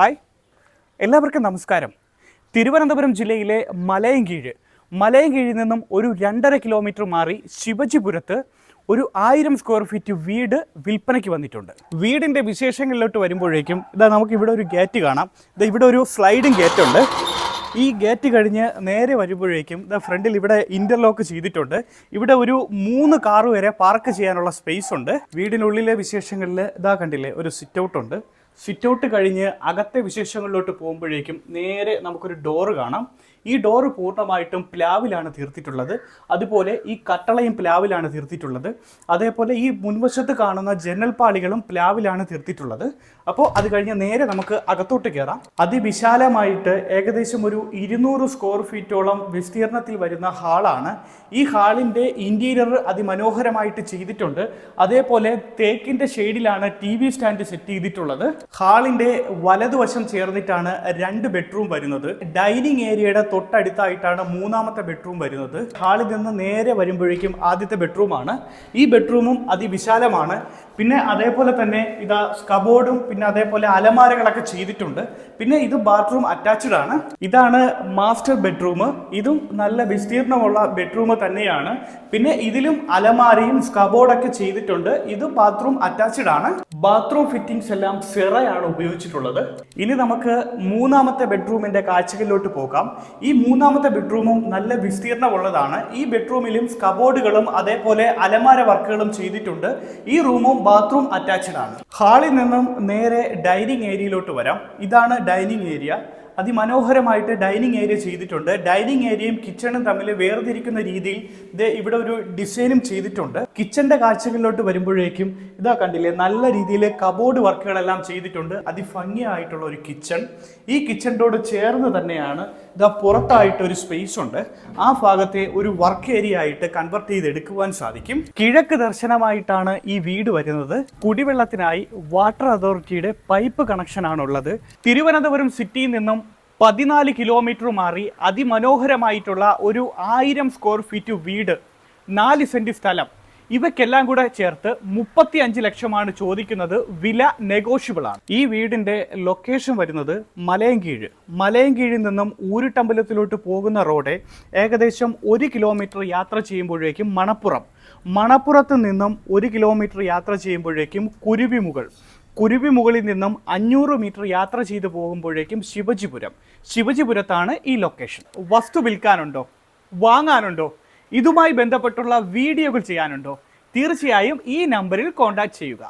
Hi. എല്ലാവർക്കും നമസ്കാരം. തിരുവനന്തപുരം ജില്ലയിലെ മലയൻകീഴ്. മലയൻകീഴിൽ നിന്നും ഒരു രണ്ടര കിലോമീറ്റർ മാറി ശിവജിപുരത്ത് ഒരു ആയിരം സ്ക്വയർ ഫീറ്റ് വീട് വിൽപ്പനയ്ക്ക് വന്നിട്ടുണ്ട്. വീടിന്റെ വിശേഷങ്ങളിലോട്ട് വരുമ്പോഴേക്കും ഇതാ നമുക്ക് ഇവിടെ ഒരു ഗേറ്റ് കാണാം. ഇതാ ഇവിടെ ഒരു സ്ലൈഡിങ് ഗേറ്റ് ഉണ്ട്. ഈ ഗേറ്റ് കഴിഞ്ഞ് നേരെ വരുമ്പോഴേക്കും ഇതാ ഫ്രണ്ടിൽ ഇവിടെ ഇന്റർലോക്ക് ചെയ്തിട്ടുണ്ട്. ഇവിടെ ഒരു മൂന്ന് കാറ് വരെ പാർക്ക് ചെയ്യാനുള്ള സ്പേസ് ഉണ്ട്. വീടിനുള്ളിലെ വിശേഷങ്ങളിൽ ഇതാ കണ്ടില്ലേ ഒരു സിറ്റ് ഔട്ട് ഉണ്ട്. സിറ്റ് ഔട്ട് കഴിഞ്ഞ് അകത്തെ വിശേഷങ്ങളിലോട്ട് പോകുമ്പോഴേക്കും നേരെ നമുക്കൊരു ഡോറ് കാണാം. ഈ ഡോറ് പൂർണമായിട്ടും പ്ലാവിലാണ് തീർത്തിട്ടുള്ളത്. അതുപോലെ ഈ കട്ടളയും പ്ലാവിലാണ് തീർത്തിട്ടുള്ളത്. അതേപോലെ ഈ മുൻവശത്ത് കാണുന്ന ജനൽപ്പാളികളും പ്ലാവിലാണ് തീർത്തിട്ടുള്ളത്. അപ്പോൾ അത് കഴിഞ്ഞ് നേരെ നമുക്ക് അകത്തോട്ട് കയറാം അതിവിശാലമായിട്ട് ഏകദേശം ഒരു ഇരുന്നൂറ് സ്ക്വയർ ഫീറ്റോളം വിസ്തീർണത്തിൽ വരുന്ന ഹാളാണ് ഈ ഹാളിന്റെ ഇന്റീരിയർ അതിമനോഹരമായിട്ട് ചെയ്തിട്ടുണ്ട്. അതേപോലെ തേക്കിന്റെ ഷെയ്ഡിലാണ് ടി വി സ്റ്റാൻഡ് സെറ്റ് ചെയ്തിട്ടുള്ളത്. ഹാളിന്റെ വലതുവശം ചേർന്നിട്ടാണ് രണ്ട് ബെഡ്റൂം വരുന്നത്. ഡൈനിങ് ഏരിയയുടെ തൊട്ടടുത്തായിട്ടാണ് മൂന്നാമത്തെ ബെഡ്റൂം വരുന്നത്. ഹാളിൽ നിന്ന് നേരെ വരുമ്പോഴേക്കും ആദ്യത്തെ ബെഡ്റൂമാണ്. ഈ ബെഡ്റൂമും അതിവിശാലമാണ്. പിന്നെ അതേപോലെ തന്നെ ഇതാ സ്കബോർഡും പിന്നെ അതേപോലെ അലമാരകളൊക്കെ ചെയ്തിട്ടുണ്ട്. പിന്നെ ഇത് ബാത്റൂം അറ്റാച്ച്ഡ് ആണ്. ഇതാണ് മാസ്റ്റർ ബെഡ്റൂം ഇതും നല്ല വിസ്തീർണമുള്ള ബെഡ്റൂം തന്നെയാണ്. പിന്നെ ഇതിലും അലമാരയും സ്കബോർഡൊക്കെ ചെയ്തിട്ടുണ്ട്. ഇത് ബാത്റൂം അറ്റാച്ച്ഡ് ആണ്. ബാത്റൂം ഫിറ്റിംഗ്സ് എല്ലാം സിറയാണ് ഉപയോഗിച്ചിട്ടുള്ളത്. ഇനി നമുക്ക് മൂന്നാമത്തെ ബെഡ്റൂമിന്റെ കാഴ്ചകളിലോട്ട് പോകാം. ഈ മൂന്നാമത്തെ ബെഡ്റൂമും നല്ല വിസ്തീർണമുള്ളതാണ്. ഈ ബെഡ്റൂമിലും സ്കബോർഡുകളും അതേപോലെ അലമാര വർക്കുകളും ചെയ്തിട്ടുണ്ട്. ഈ റൂമും ബാത്റൂം അറ്റാച്ച്ഡ് ആണ്. ഹാളിൽ നിന്നും നേരെ ഡൈനിങ് ഏരിയയിലോട്ട് വരാം. ഇതാണ് ഡൈനിങ് ഏരിയ. അതിമനോഹരമായിട്ട് ഡൈനിങ് ഏരിയ ചെയ്തിട്ടുണ്ട്. ഡൈനിങ് ഏരിയയും കിച്ചണും തമ്മിൽ വേർതിരിക്കുന്ന രീതിയിൽ ഇത് ഇവിടെ ഒരു ഡിസൈനും ചെയ്തിട്ടുണ്ട്. കിച്ചന്റെ കാഴ്ചകളിലോട്ട് വരുമ്പോഴേക്കും ഇതാ കണ്ടില്ലേ നല്ല രീതിയിൽ കബോർഡ് വർക്കുകളെല്ലാം ചെയ്തിട്ടുണ്ട്. അതിഭംഗിയായിട്ടുള്ള ഒരു കിച്ചൺ. ഈ കിച്ചണിനോട് ചേർന്ന് തന്നെയാണ് ഇതാ പുറത്തായിട്ട് ഒരു സ്പേസ് ഉണ്ട്. ആ ഭാഗത്തെ ഒരു വർക്ക് ഏരിയ ആയിട്ട് കൺവെർട്ട് ചെയ്ത് എടുക്കുവാൻ സാധിക്കും. കിഴക്ക് ദർശനമായിട്ടാണ് ഈ വീട് വരുന്നത്. കുടിവെള്ളത്തിനായി വാട്ടർ അതോറിറ്റിയുടെ പൈപ്പ് കണക്ഷനാണ് ഉള്ളത് തിരുവനന്തപുരം സിറ്റിയിൽ നിന്നും പതിനാല് കിലോമീറ്റർ മാറി അതിമനോഹരമായിട്ടുള്ള ഒരു ആയിരം സ്ക്വയർ ഫീറ്റ് വീട് നാല് സെന്റ് സ്ഥലം. ഇവയ്ക്കെല്ലാം കൂടെ ചേർത്ത് മുപ്പത്തി അഞ്ച് ലക്ഷമാണ് ചോദിക്കുന്നത് വില നെഗോഷ്യബിൾ ആണ്. ഈ വീടിന്റെ ലൊക്കേഷൻ വരുന്നത് മലയൻകീഴ് മലയൻകീഴിൽ നിന്നും ഊരുട്ടമ്പലത്തിലോട്ട് പോകുന്ന റോഡ് ഏകദേശം ഒരു കിലോമീറ്റർ യാത്ര ചെയ്യുമ്പോഴേക്കും മണപ്പുറം. മണപ്പുറത്ത് നിന്നും ഒരു കിലോമീറ്റർ യാത്ര ചെയ്യുമ്പോഴേക്കും കുരുവിമുകൾ. കുരുവി മുകളിൽ നിന്നും അഞ്ഞൂറ് മീറ്റർ യാത്ര ചെയ്തു പോകുമ്പോഴേക്കും ശിവജിപുരം. ശിവജിപുരത്താണ് ഈ ലൊക്കേഷൻ വസ്തു വിൽക്കാനുണ്ടോ? വാങ്ങാനുണ്ടോ? ഇതുമായി ബന്ധപ്പെട്ടുള്ള വീഡിയോകൾ ചെയ്യാനുണ്ടോ? തീർച്ചയായും ഈ നമ്പറിൽ കോൺടാക്ട് ചെയ്യുക.